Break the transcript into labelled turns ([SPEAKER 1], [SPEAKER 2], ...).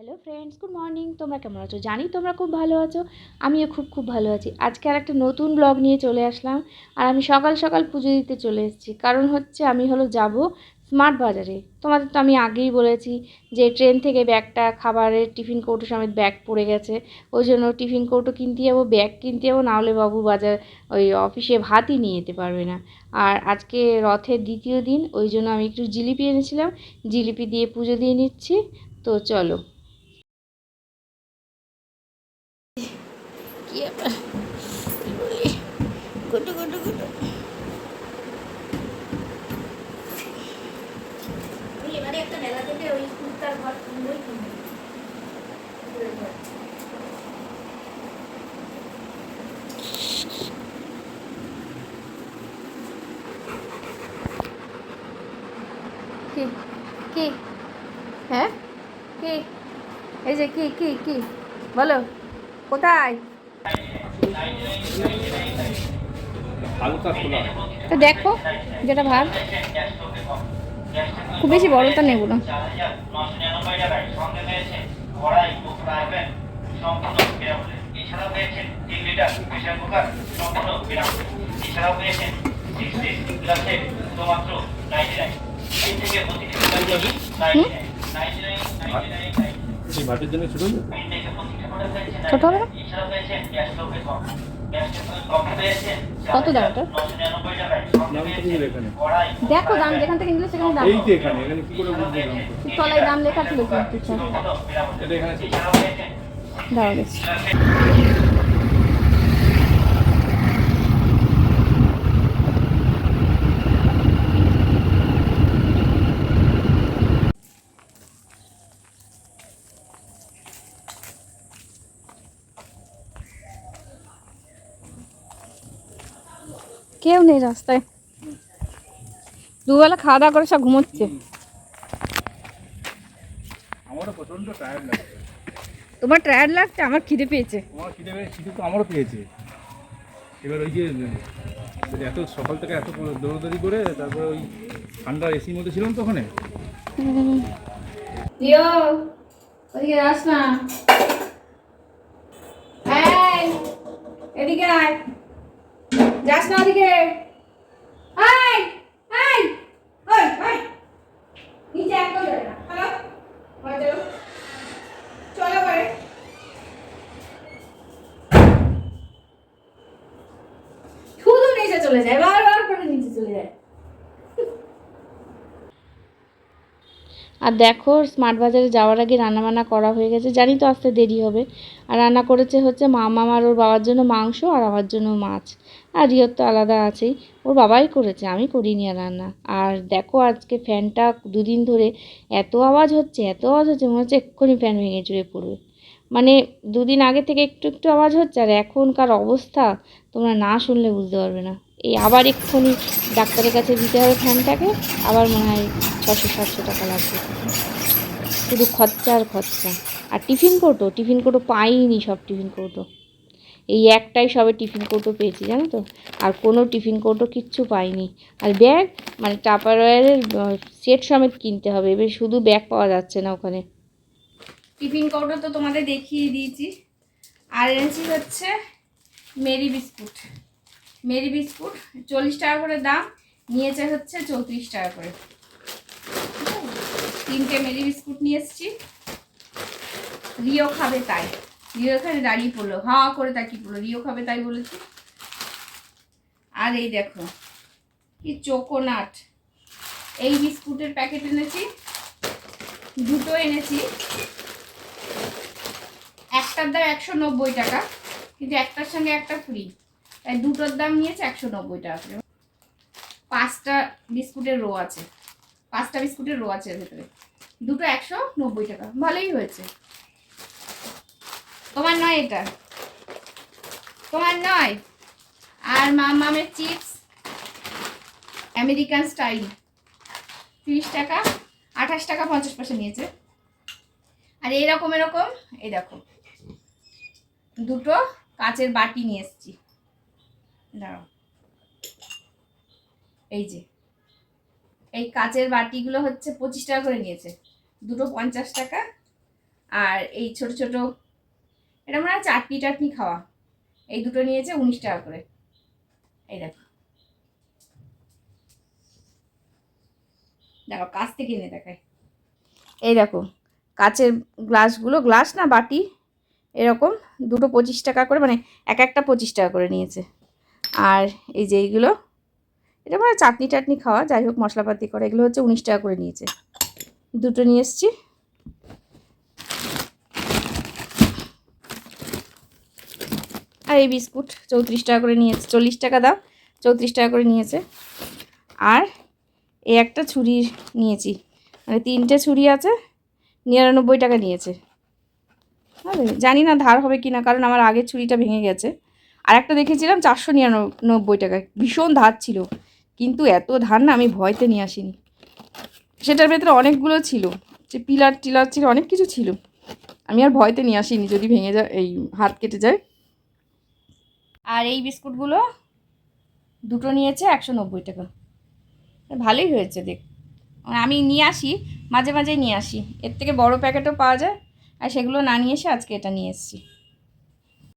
[SPEAKER 1] Hello friends good morning তোমরা কেমন আছো? জানি তোমরা খুব ভালো আছো। আমিও খুব খুব ভালো আছি। আজকে আর একটা নতুন ব্লগ নিয়ে চলে আসলাম। আর আমি সকাল সকাল পুজো দিতে চলে এসেছি। কারণ হচ্ছে আমি হলো যাব স্মার্ট বাজারে। তোমাদের তো আমি আগেই বলেছি যে ট্রেন থেকে ব্যাগটা, খাবারের টিফিন কৌটো সমেত ব্যাগ পড়ে গেছে। ওই জন্য টিফিন কৌটো কিনতে যাব ব্যাগ কিনতে যাব, নাহলে বাবু বাজার ওই অফিসে ভাতই নিয়ে যেতে পারবে না। আর আজকে রথের দ্বিতীয় দিন, ওই জন্য আমি একটু জিলিপি এনেছিলাম। জিলিপি দিয়ে পুজো দিয়ে নিচ্ছি। তো চলো। ঘর কিনবই কিনবো কি কি হ্যাঁ কি এই যে কি কি কি বলো কোথায়
[SPEAKER 2] হালকা খোলা
[SPEAKER 1] তো দেখো যেটা ভালো খুব বেশি বড়টা নেব না।
[SPEAKER 3] এছাড়াও পেয়েছেন তিন লিটার প্রেশার কুকার সম্পূর্ণ বিনামূল্যে এছাড়াও পেয়েছেন সিক্স পিস গ্লাসে শুধুমাত্র নাইনটি নাইন তিন থেকে
[SPEAKER 2] ভাতের জন্য ছোট
[SPEAKER 1] ছোট হবে কত দাম
[SPEAKER 2] তো
[SPEAKER 1] দেখো দাম যেখান থেকে নিলে সেখানে দাম
[SPEAKER 2] এই যে এখানে এখানে কি করে বুঝব দাম?
[SPEAKER 1] তলায় দাম লেখা ছিল কিন্তু।
[SPEAKER 2] এটা এখানে
[SPEAKER 3] পেয়েছেন
[SPEAKER 1] দেখছি। কেউ নেই রাস্তায়। দুবেলা খাওয়া দাওয়া করে সব ঘুমোচ্ছে।
[SPEAKER 2] আমারও প্রচণ্ড লাগছে।
[SPEAKER 1] তোমার টায়ার্ড লাগছে? আমার খিদে পেয়েছে।
[SPEAKER 2] আমার খিদে পেয়ে খিদে তো আমারও পেয়েছে। এবার ওই যে এত সকাল থেকে এত দৌড়দৌড়ি করে তারপরে ওই ঠান্ডা এসির মধ্যে ছিলাম তো ওখানে।
[SPEAKER 1] দিও ওদিকে না। এদিকে আয়। যাস না ওদিকে। আয় আয় ওই ওই নিচে একদম যাবে না। হ্যালো? চলো। চলো করে নিচে চলে যায় বারবার করে নিচে চলে যায় আর দেখো স্মার্ট বাজারে যাওয়ার আগে রান্নাবান্না করা হয়ে গেছে। জানি তো আসতে দেরি হবে। আর রান্না করেছে হচ্ছে মা মামার ওর বাবার জন্য মাংস আর আমার জন্য মাছ। আর রিয়র তো আলাদা আছেই। ওর বাবাই করেছে, আমি করিনি আর রান্না। আর দেখো, আজকে ফ্যানটা দুদিন ধরে এত আওয়াজ হচ্ছে, এত আওয়াজ হচ্ছে, মনে হচ্ছে এক্ষুনি ফ্যান ভেঙে চুড়ে পড়বে। মানে দুদিন আগে থেকে একটু একটু আওয়াজ হচ্ছে আর এখনকার অবস্থা তোমরা না শুনলে বুঝতে পারবে না। এই আবার এক্ষুনি ডাক্তারের কাছে দিতে হবে ফ্যানটাকে, আবার মনে হয় ছশো সাতশো টাকা লাগবে। শুধু খরচা আর খরচা। আর টিফিন কৌটো টিফিন কৌটো পাইনি সব টিফিন কৌটো। এই একটাই সবে টিফিন কৌটো পেয়েছি, জানো তো? আর কোনো টিফিন কৌটো কিচ্ছু পাইনি। আর ব্যাগ মানে টাপারওয়ারের সেট সমেত কিনতে হবে। এবার শুধু ব্যাগ পাওয়া যাচ্ছে না ওখানে। টিফিন কৌটো তো তোমাদের দেখিয়ে দিয়েছি। আর এনেছি হচ্ছে মেরি বিস্কুট। মেরি বিস্কুট চল্লিশ টাকা করে দাম, নিয়েছে হচ্ছে চৌত্রিশ টাকা করে। তিনটে মেরি বিস্কুট নিয়ে এসেছি। রিও খাবে তাই। রিও এখানে দাঁড়িয়ে পড়ল, হাঁ করে তাকিয়ে পড়ল, রিও খাবে তাই বলেছি। আর এই দেখো, কি চোকোনাট। এই বিস্কুটের প্যাকেট এনেছি, দুটো এনেছি। একটার দাম একশো নব্বই টাকা, কিন্তু একটার সঙ্গে একটা ফ্রি তাই দুটোর দাম নিয়েছে একশো নব্বই টাকা করে। পাঁচটা বিস্কুটের রো আছে। পাঁচটা বিস্কুটের রো আছে ভেতরে। দুটো একশো নব্বই টাকা। ভালোই হয়েছে। তোমার নয় এটা? তোমার নয়? আর মাম মামের চিপস আমেরিকান স্টাইল তিরিশ টাকা, আঠাশ টাকা, পঞ্চাশ পয়সা নিয়েছে। আর এরকম এরকম, এই দেখো। দুটো কাচের বাটি নিয়ে এসেছি। দাঁড়াও। এই যে, এই কাঁচের বাটিগুলো হচ্ছে পঁচিশ টাকা করে নিয়েছে। দুটো পঞ্চাশ টাকা আর এই ছোট ছোট, এটা মনে হয় চাটনি টাটনি খাওয়া। এই দুটো নিয়েছে উনিশ টাকা করে। এই দেখো। দেখো, কাছ থেকে এনে দেখায়। এই দেখো, কাচের গ্লাসগুলো, গ্লাস না বাটি? এরকম দুটো পঁচিশ টাকা করে মানে এক একটা পঁচিশ টাকা করে নিয়েছে। আর এই যে এইগুলো, এটা মানে চাটনি টাটনি খাওয়া, যাই হোক মশলাপাতি করে, এগুলো হচ্ছে উনিশ টাকা করে নিয়েছে। দুটো নিয়ে এসছি। আর এই বিস্কুট চৌত্রিশ টাকা করে নিয়েছে, চল্লিশ টাকা দাম, চৌত্রিশ টাকা করে নিয়েছে। আর এই একটা ছুরি নিয়েছি মানে তিনটে ছুরি আছে, নিরানব্বই টাকা নিয়েছে। জানি না ধার হবে কি না কারণ আমার আগের ছুরিটা ভেঙে গেছে। আর একটা দেখেছিলাম, চারশো নিরানব্বই টাকায় ভীষণ ধার ছিল। কিন্তু এত ধার না আমি ভয়তে নিয়ে আসিনি। সেটার ভেতরে অনেকগুলো ছিল, যে পিলার টিলার ছিল অনেক কিছু ছিল। আমি আর ভয়তে নিয়ে আসিনি, যদি ভেঙে যায়, এই হাত কেটে যায়। আর এই বিস্কুটগুলো দুটো নিয়েছে একশো নব্বই টাকা। ভালোই হয়েছে দেখ। মানে আমি নিয়ে আসি, মাঝে মাঝে নিয়ে আসি। এর থেকে বড় প্যাকেটও পাওয়া যায়। আর সেগুলো না নিয়ে এসে আজকে এটা নিয়ে এসেছি।